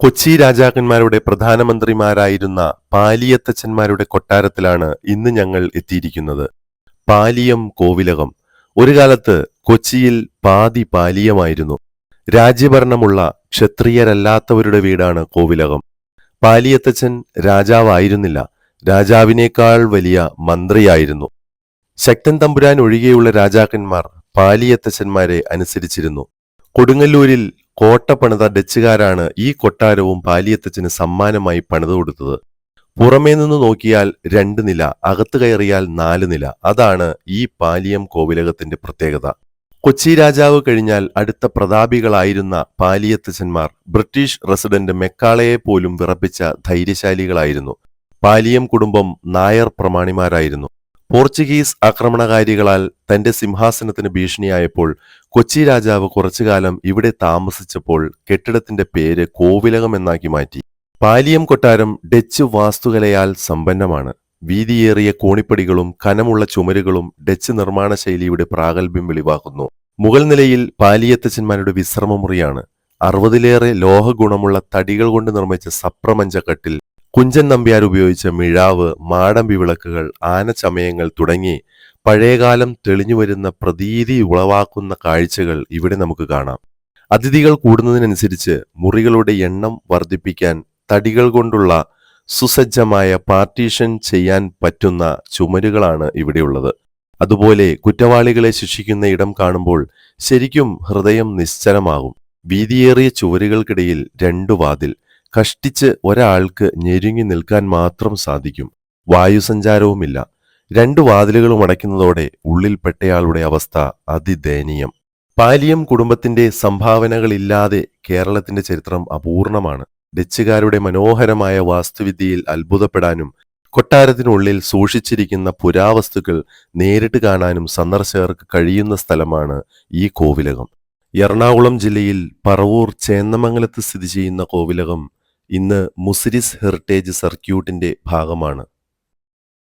കൊച്ചി രാജാക്കന്മാരുടെ പ്രധാനമന്ത്രിമാരായിരുന്ന പാലിയത്തച്ഛന്മാരുടെ കൊട്ടാരത്തിലാണ് ഇന്ന് ഞങ്ങൾ എത്തിയിരിക്കുന്നത്. പാലിയം കോവിലകം. ഒരു കാലത്ത് കൊച്ചിയിൽ പാതി പാലിയമായിരുന്നു. രാജ്യഭരണമുള്ള ക്ഷത്രിയരല്ലാത്തവരുടെ വീടാണ് കോവിലകം. പാലിയത്തച്ഛൻ രാജാവായിരുന്നില്ല. രാജാവിനേക്കാൾ വലിയ മന്ത്രിയായിരുന്നു. ശക്തൻ തമ്പുരാൻ ഒഴികെയുള്ള രാജാക്കന്മാർ പാലിയത്തച്ഛന്മാരെ അനുസരിച്ചിരുന്നു. കൊടുങ്ങല്ലൂരിൽ കോട്ട പണിത ഡച്ചുകാരാണ് ഈ കൊട്ടാരവും പാലിയത്തച്ഛന് സമ്മാനമായി പണിതു കൊടുത്തത്. പുറമേ നിന്ന് നോക്കിയാൽ രണ്ട് നില അകത്ത് കയറിയാൽ നാല് നില. അതാണ് ഈ പാലിയം കോവിലകത്തിന്റെ പ്രത്യേകത. കൊച്ചി രാജാവ് കഴിഞ്ഞാൽ അടുത്ത പ്രതാപികളായിരുന്ന പാലിയത്തച്ഛന്മാർ ബ്രിട്ടീഷ് റെസിഡന്റ് മെക്കാളയെ പോലും വിറപ്പിച്ച ധൈര്യശാലികളായിരുന്നു. പാലിയം കുടുംബം നായർ പ്രമാണിമാരായിരുന്നു. പോർച്ചുഗീസ് ആക്രമണകാരികളാൽ തന്റെ സിംഹാസനത്തിന് ഭീഷണിയായപ്പോൾ കൊച്ചി രാജാവ് കുറച്ചുകാലം ഇവിടെ താമസിച്ചപ്പോൾ കെട്ടിടത്തിന്റെ പേര് കോവിലകം എന്നാക്കി മാറ്റി. പാലിയം കൊട്ടാരം ഡച്ച് വാസ്തുകലയാൽ സമ്പന്നമാണ്. വീതിയേറിയ കോണിപ്പടികളും കനമുള്ള ചുമരുകളും ഡച്ച് നിർമ്മാണ ശൈലിയുടെ പ്രാഗൽഭ്യം വെളിവാക്കുന്നു. മുകൾ നിലയിൽ പാലിയത്തച്ഛന്മാരുടെ വിശ്രമമുറിയാണ്. അറുപതിലേറെ ലോഹഗുണമുള്ള തടികൾ കൊണ്ട് നിർമ്മിച്ച സപ്രമഞ്ചക്കട്ടിൽ കുഞ്ചൻ നമ്പ്യാർ ഉപയോഗിച്ച മിഴാവ് മാടമ്പി വിളക്കുകൾ ആനച്ചമയങ്ങൾ തുടങ്ങി പഴയകാലം തെളിഞ്ഞുവരുന്ന പ്രതീതി ഉളവാക്കുന്ന കാഴ്ചകൾ ഇവിടെ നമുക്ക് കാണാം. അതിഥികൾ കൂടുന്നതിനനുസരിച്ച് മുറികളുടെ എണ്ണം വർദ്ധിപ്പിക്കാൻ തടികൾ കൊണ്ടുള്ള സുസജ്ജമായ പാർട്ടീഷൻ ചെയ്യാൻ പറ്റുന്ന ചുമരുകളാണ് ഇവിടെയുള്ളത് അതുപോലെ കുറ്റവാളികളെ ശിക്ഷിക്കുന്ന ഇടം കാണുമ്പോൾ ശരിക്കും ഹൃദയം നിശ്ചലമാകും. വീതിയേറിയ ചുവരുകൾക്കിടയിൽ രണ്ടു വാതിൽ കഷ്ടിച്ച് ഒരാൾക്ക് ഞെരുങ്ങി നിൽക്കാൻ മാത്രം സാധിക്കും. വായുസഞ്ചാരവുമില്ല. രണ്ടു വാതിലുകളും അടയ്ക്കുന്നതോടെ ഉള്ളിൽ പെട്ടയാളുടെ അവസ്ഥ അതിദയനീയം. പാലിയം കുടുംബത്തിന്റെ സംഭാവനകളില്ലാതെ കേരളത്തിന്റെ ചരിത്രം അപൂർണമാണ്. ഡച്ചുകാരുടെ മനോഹരമായ വാസ്തുവിദ്യയിൽ അത്ഭുതപ്പെടാനും കൊട്ടാരത്തിനുള്ളിൽ സൂക്ഷിച്ചിരിക്കുന്ന പുരാവസ്തുക്കൾ നേരിട്ട് കാണാനും സന്ദർശകർക്ക് കഴിയുന്ന സ്ഥലമാണ് ഈ കോവിലകം. എറണാകുളം ജില്ലയിൽ പറവൂർ ചേന്നമംഗലത്ത് സ്ഥിതി ചെയ്യുന്ന കോവിലകം ഇന്ന് മുസിരിസ് ഹെറിറ്റേജ് സർക്യൂട്ടിന്റെ ഭാഗമാണ്.